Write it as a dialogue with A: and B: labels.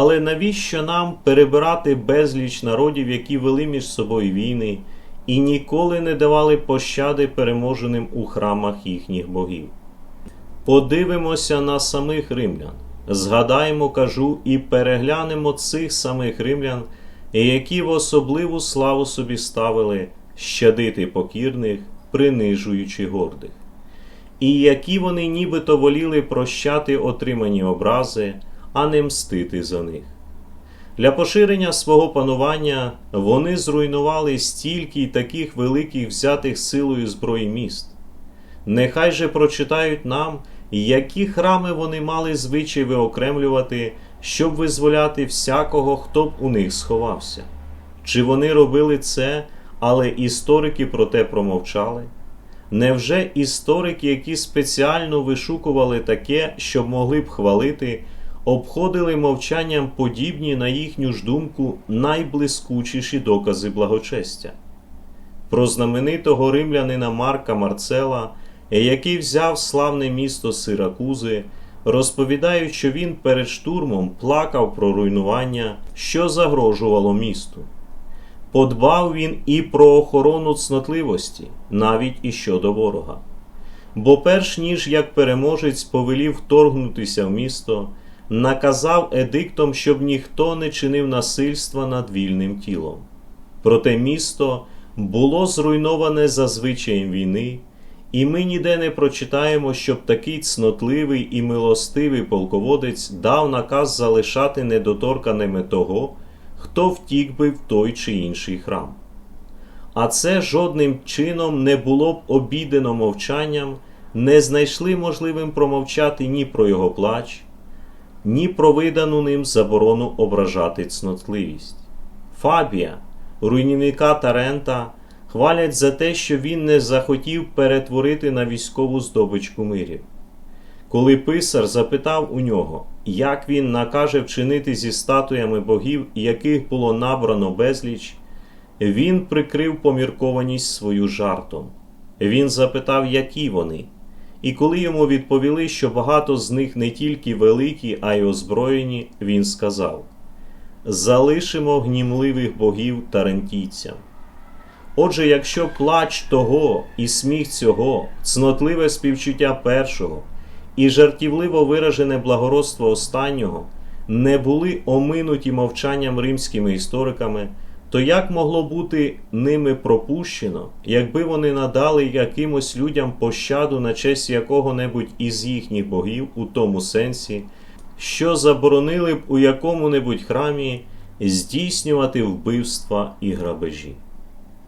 A: Але навіщо нам перебирати безліч народів, які вели між собою війни, і ніколи не давали пощади переможеним у храмах їхніх богів? Подивимося на самих римлян, згадаємо, кажу, і переглянемо цих самих римлян, які в особливу славу собі ставили щадити покірних, принижуючи гордих, і які вони нібито воліли прощати отримані образи, а не мстити за них. Для поширення свого панування вони зруйнували стільки й таких великих взятих силою зброї міст. Нехай же прочитають нам, які храми вони мали звичай виокремлювати, щоб визволяти всякого, хто б у них сховався. Чи вони робили це, але історики про те промовчали? Невже історики, які спеціально вишукували таке, щоб могли б хвалити, обходили мовчанням подібні, на їхню ж думку, найблискучіші докази благочестя? Про знаменитого римлянина Марка Марцела, який взяв славне місто Сиракузи, розповідають, що він перед штурмом плакав про руйнування, що загрожувало місту. Подбав він і про охорону цнотливості, навіть і щодо ворога. Бо перш ніж як переможець повелів вторгнутися в місто, наказав едиктом, щоб ніхто не чинив насильства над вільним тілом. Проте місто було зруйноване за звичаєм війни, і ми ніде не прочитаємо, щоб такий цнотливий і милостивий полководець дав наказ залишати недоторканими того, хто втік би в той чи інший храм. А це жодним чином не було б обідено мовчанням, не знайшли можливим промовчати ні про його плач, ні про видану ним заборону ображати цнотливість. Фабія, руйнівника Тарента, хвалять за те, що він не захотів перетворити на військову здобичку мирів. Коли писар запитав у нього, як він накаже вчинити зі статуями богів, яких було набрано безліч, він прикрив поміркованість свою жартом. Він запитав, які вони. І коли йому відповіли, що багато з них не тільки великі, а й озброєні, він сказав: Залишимо гнімливих богів тарантійцям. Отже, якщо плач того і сміх цього, цнотливе співчуття першого і жартівливо виражене благородство останнього не були оминуті мовчанням римськими істориками, то як могло бути ними пропущено, якби вони надали якимось людям пощаду на честь якого-небудь із їхніх богів у тому сенсі, що заборонили б у якому-небудь храмі здійснювати вбивства і грабежі?